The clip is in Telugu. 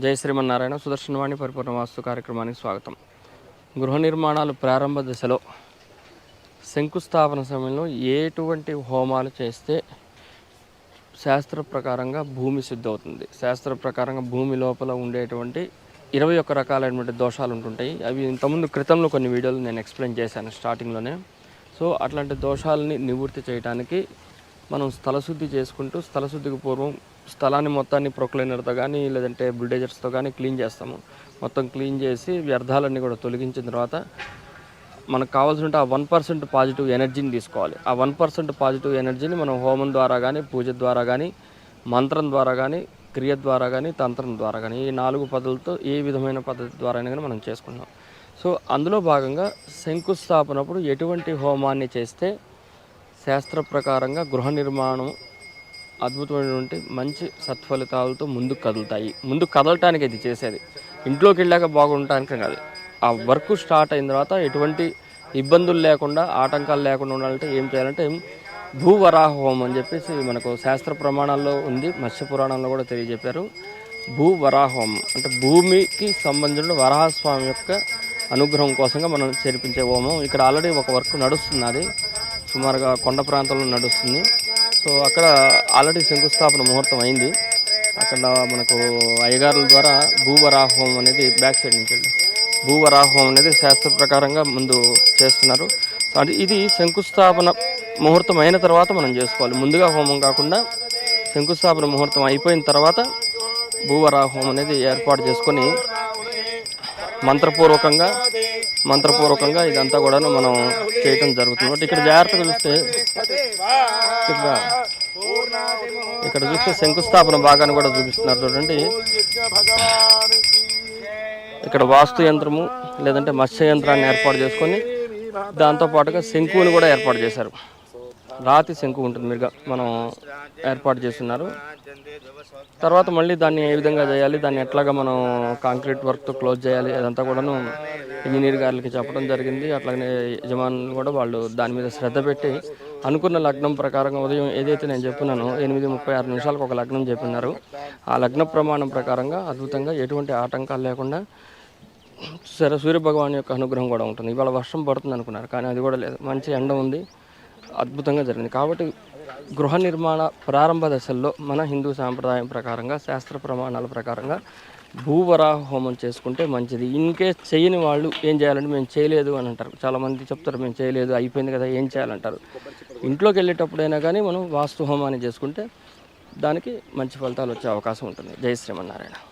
జై శ్రీమన్నారాయణ సుదర్శనవాణి పరిపూర్ణ వాస్తు కార్యక్రమానికి స్వాగతం. గృహ నిర్మాణాలు ప్రారంభ దశలో శంకుస్థాపన సమయంలో ఎటువంటి హోమాలు చేస్తే శాస్త్ర ప్రకారంగా భూమి సిద్ధవుతుంది. శాస్త్ర ప్రకారంగా భూమి లోపల ఉండేటువంటి ఇరవై ఒక్క రకాలైనటువంటి దోషాలు ఉంటుంటాయి. అవి ఇంతకుముందు క్రితంలో కొన్ని వీడియోలు నేను ఎక్స్ప్లెయిన్ చేశాను స్టార్టింగ్లోనే. సో అట్లాంటి దోషాలని నివృత్తి చేయడానికి మనం స్థలశుద్ధి చేసుకుంటూ స్థలశుద్ధికి పూర్వం స్థలాన్ని మొత్తాన్ని ప్రొక్లైనర్తో కానీ లేదంటే బుల్డేజర్స్తో కానీ క్లీన్ చేస్తాము. మొత్తం క్లీన్ చేసి వ్యర్థాలన్నీ కూడా తొలగించిన తర్వాత మనకు కావాల్సిన ఆ వన్ పర్సెంట్ పాజిటివ్ ఎనర్జీని తీసుకోవాలి. ఆ వన్ పర్సెంట్ పాజిటివ్ ఎనర్జీని మనం హోమం ద్వారా కానీ పూజ ద్వారా కానీ మంత్రం ద్వారా కానీ క్రియ ద్వారా కానీ తంత్రం ద్వారా కానీ ఈ నాలుగు పద్ధతులతో ఏ విధమైన పద్ధతి ద్వారా అయినా కానీ మనం చేసుకుంటాం సో అందులో భాగంగా శంకుస్థాపనప్పుడు ఎటువంటి హోమాన్ని చేస్తే శాస్త్ర ప్రకారంగా గృహ నిర్మాణం అద్భుతమైనటువంటి మంచి సత్ఫలితాలతో ముందుకు కదులుతాయి. ముందుకు కదలటానికి ఇది చేసేది. ఇంట్లోకి వెళ్ళాక బాగుండటానికి కాదు. ఆ వర్క్ స్టార్ట్ అయిన తర్వాత ఎటువంటి ఇబ్బందులు లేకుండా ఆటంకాలు లేకుండా ఉండాలంటే ఏం చేయాలంటే భూవరాహ హోమం అని చెప్పేసి మనకు శాస్త్ర ప్రమాణాల్లో ఉంది. మత్స్య పురాణంలో కూడా తెలియజెప్పారు. భూవరాహ హోమం అంటే భూమికి సంబంధించిన వరాహస్వామి యొక్క అనుగ్రహం కోసంగా మనం చేర్పించే హోమం. ఇక్కడ ఆల్రెడీ ఒక వర్క్ నడుస్తున్నది. సుమారుగా కొండ ప్రాంతంలో నడుస్తుంది. సో అక్కడ ఆల్రెడీ శంకుస్థాపన ముహూర్తం అయింది. అక్కడ మనకు అయ్యగారుల ద్వారా భూవరాహోమం అనేది బ్యాక్ సైడ్ నుంచి వెళ్ళి భూవరాహోమం అనేది శాస్త్ర ప్రకారంగా ముందు చేస్తున్నారు. అంటే అది ఇది శంకుస్థాపన ముహూర్తం అయిన తర్వాత మనం చేసుకోవాలి. ముందుగా హోమం కాకుండా శంకుస్థాపన ముహూర్తం అయిపోయిన తర్వాత భూవరాహోమం అనేది ఏర్పాటు చేసుకొని మంత్రపూర్వకంగా మంత్రపూర్వకంగా ఇదంతా కూడా మనం చేయటం జరుగుతుంది. ఇక్కడ జాగ్రత్తగా చూస్తే ఇక్కడ ఇక్కడ చూస్తే శంకుస్థాపన భాగాన్ని కూడా చూపిస్తున్నారు చూడండి. ఇక్కడ వాస్తు యంత్రము లేదంటే మత్స్య యంత్రాన్ని ఏర్పాటు చేసుకొని దాంతో పాటుగా శంకువుని కూడా ఏర్పాటు చేశారు. రాతి శంకు ఉంటుంది మీరుగా మనం ఏర్పాటు చేస్తున్నారు. తర్వాత మళ్ళీ దాన్ని ఏ విధంగా చేయాలి దాన్ని ఎట్లాగా మనం కాంక్రీట్ వర్క్తో క్లోజ్ చేయాలి అదంతా కూడాను ఇంజనీర్ గారికి చెప్పడం జరిగింది. అట్లాగే యజమానులు కూడా వాళ్ళు దాని మీద శ్రద్ధ పెట్టి అనుకున్న లగ్నం ప్రకారం ఉదయం ఏదైతే నేను చెప్పున్నానో ఎనిమిది ముప్పై ఆరు నిమిషాలకు ఒక లగ్నం చెప్పినారు. ఆ లగ్న ప్రమాణం ప్రకారంగా అద్భుతంగా ఎటువంటి ఆటంకాలు లేకుండా సరే సూర్య భగవాన్ యొక్క అనుగ్రహం కూడా ఉంటుంది. ఇవాళ వర్షం పడుతుంది అనుకున్నారు కానీ అది కూడా లేదు. మంచి ఎండ ఉంది. అద్భుతంగా జరిగింది. కాబట్టి గృహ నిర్మాణ ప్రారంభ దశల్లో మన హిందూ సాంప్రదాయం ప్రకారంగా శాస్త్ర ప్రమాణాల ప్రకారంగా భూవరాహ హోమం చేసుకుంటే మంచిది. ఇన్ కేస్ చేయని వాళ్ళు ఏం చేయాలంటే మేము చేయలేదు అని అంటారు. చాలామంది చెప్తారు మేము చేయలేదు అయిపోయింది కదా ఏం చేయాలంటారు? ఇంట్లోకి వెళ్ళేటప్పుడైనా కానీ మనం వాస్తు హోమాన్ని చేసుకుంటే దానికి మంచి ఫలితాలు వచ్చే అవకాశం ఉంటుంది. జై శ్రీమన్నారాయణ.